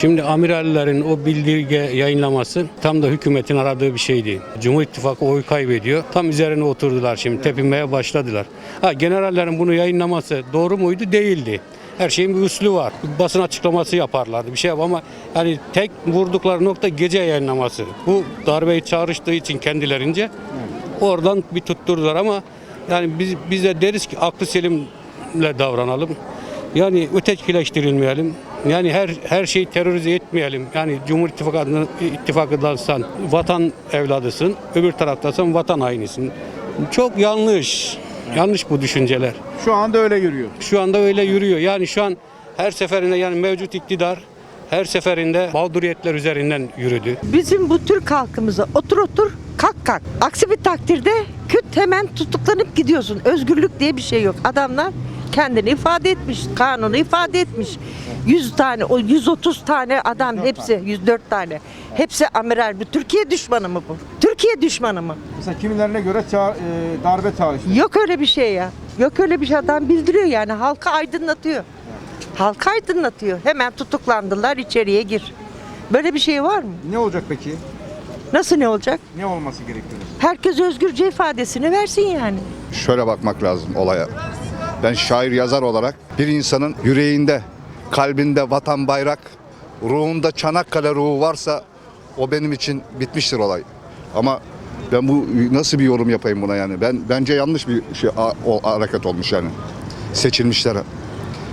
Şimdi amirallerin o bildirge yayınlaması tam da hükümetin aradığı bir şeydi. Cumhur İttifakı oy kaybediyor. Tam üzerine oturdular şimdi tepinmeye başladılar. Ha generallerin bunu yayınlaması doğru muydu? Değildi. Her şeyin bir üslü var. Basın açıklaması yaparlardı bir şey yap ama yani tek vurdukları nokta gece yayınlaması. Bu darbeyi çağrıştığı için kendilerince oradan bir tutturdular ama yani biz, biz de deriz ki aklı selimle davranalım. Yani ötekileştirilmeyelim. Yani her her şeyi terörize etmeyelim. Yani Cumhur İttifakı'ndan ittifakıdansan vatan evladısın, öbür taraftasan vatan hainisin. Çok yanlış. Yanlış bu düşünceler. Şu anda öyle yürüyor. Şu anda öyle yürüyor. Yani şu an her seferinde yani mevcut iktidar her seferinde mağduriyetler üzerinden yürüdü. Bizim bu Türk halkımıza otur otur kalk kalk. Aksi bir takdirde küt hemen tutuklanıp gidiyorsun. Özgürlük diye bir şey yok. Adamlar kendini ifade etmiş, kanunu ifade etmiş. 100 tane, o 130 tane adam hepsi, 104 tane. Hepsi amiral. Bu Türkiye düşmanı mı bu? Türkiye düşmanı mı? Mesela kimilerine göre ça- e, darbe çağrıştı. Yok öyle bir şey ya. Yok öyle bir şey adam bildiriyor yani. Halka aydınlatıyor. Halka aydınlatıyor. Hemen tutuklandılar içeriye gir. Böyle bir şey var mı? Ne olacak peki? Nasıl ne olacak? Ne olması gerekiyor? Herkes özgürce ifadesini versin yani. şöyle bakmak lazım olaya. Ben şair yazar olarak bir insanın yüreğinde, kalbinde vatan bayrak, ruhunda Çanakkale ruhu varsa o benim için bitmiştir olay. Ama ben bu nasıl bir yorum yapayım buna yani? Ben bence yanlış bir şey o hareket olmuş yani. Seçilmişlere.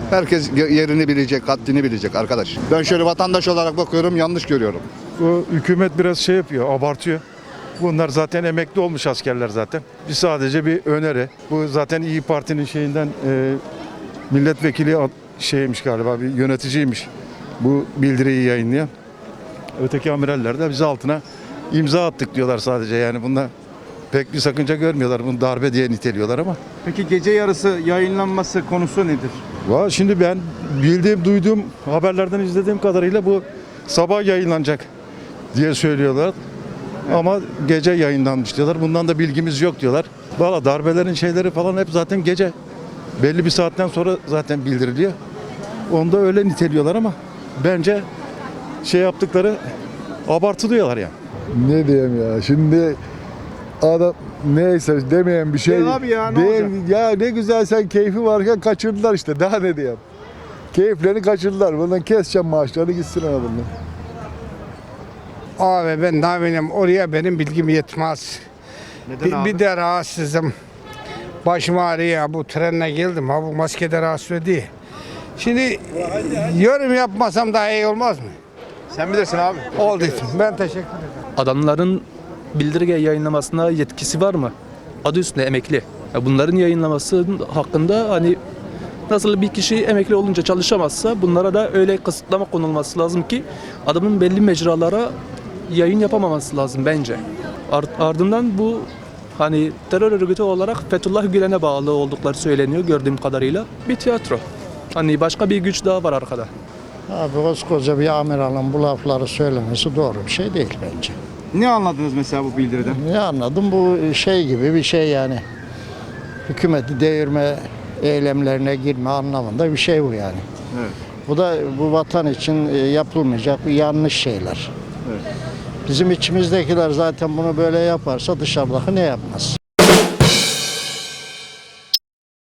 Herkes ye- yerini bilecek, haddini bilecek arkadaş. Ben şöyle vatandaş olarak bakıyorum, yanlış görüyorum. Bu hükümet biraz şey yapıyor, abartıyor. Bunlar zaten emekli olmuş askerler zaten. Bir sadece bir öneri. Bu zaten İyi Parti'nin şeyinden e, milletvekili şeymiş galiba bir yöneticiymiş. Bu bildiriyi yayınlayan. Öteki amiraller de biz altına imza attık diyorlar sadece yani bunda pek bir sakınca görmüyorlar. Bunu darbe diye niteliyorlar ama. Peki gece yarısı yayınlanması konusu nedir? Va şimdi ben bildiğim, duyduğum haberlerden izlediğim kadarıyla bu sabah yayınlanacak diye söylüyorlar. Ama gece yayınlanmış diyorlar. Bundan da bilgimiz yok diyorlar. Valla darbelerin şeyleri falan hep zaten gece. Belli bir saatten sonra zaten bildiriliyor. Onu da öyle niteliyorlar ama bence şey yaptıkları abartılıyorlar yani. Ne diyeyim ya şimdi adam neyse demeyen bir şey. De abi ya, ne Diyeyim- ya ne güzel sen keyfi varken kaçırdılar işte daha ne diyeyim. Keyiflerini kaçırdılar. Bundan keseceğim maaşlarını gitsin adamlar. Abi ben ne bileyim oraya benim bilgim yetmez. Neden Bir, abi? bir de rahatsızım. Başım ağrıyor bu trenle geldim ha bu maskede rahatsız ediyor. Şimdi yorum yapmasam daha iyi olmaz mı? Sen bilirsin abi. Oldu. Ben teşekkür ederim. adamların bildirge yayınlamasına yetkisi var mı? Adı üstünde emekli. Ya bunların yayınlaması hakkında hani nasıl bir kişi emekli olunca çalışamazsa bunlara da öyle kısıtlama konulması lazım ki adamın belli mecralara yayın yapamaması lazım bence. Ardından bu hani terör örgütü olarak Fethullah Gülen'e bağlı oldukları söyleniyor gördüğüm kadarıyla. Bir tiyatro. Hani başka bir güç daha var arkada. Abi koskoca bir amiralın bu lafları söylemesi doğru bir şey değil bence. Ne anladınız mesela bu bildiriden? Ne anladım bu şey gibi bir şey yani. Hükümeti devirme eylemlerine girme anlamında bir şey bu yani. Evet. Bu da bu vatan için e, yapılmayacak yanlış şeyler. Evet. Bizim içimizdekiler zaten bunu böyle yaparsa dışarıdaki ne yapmaz?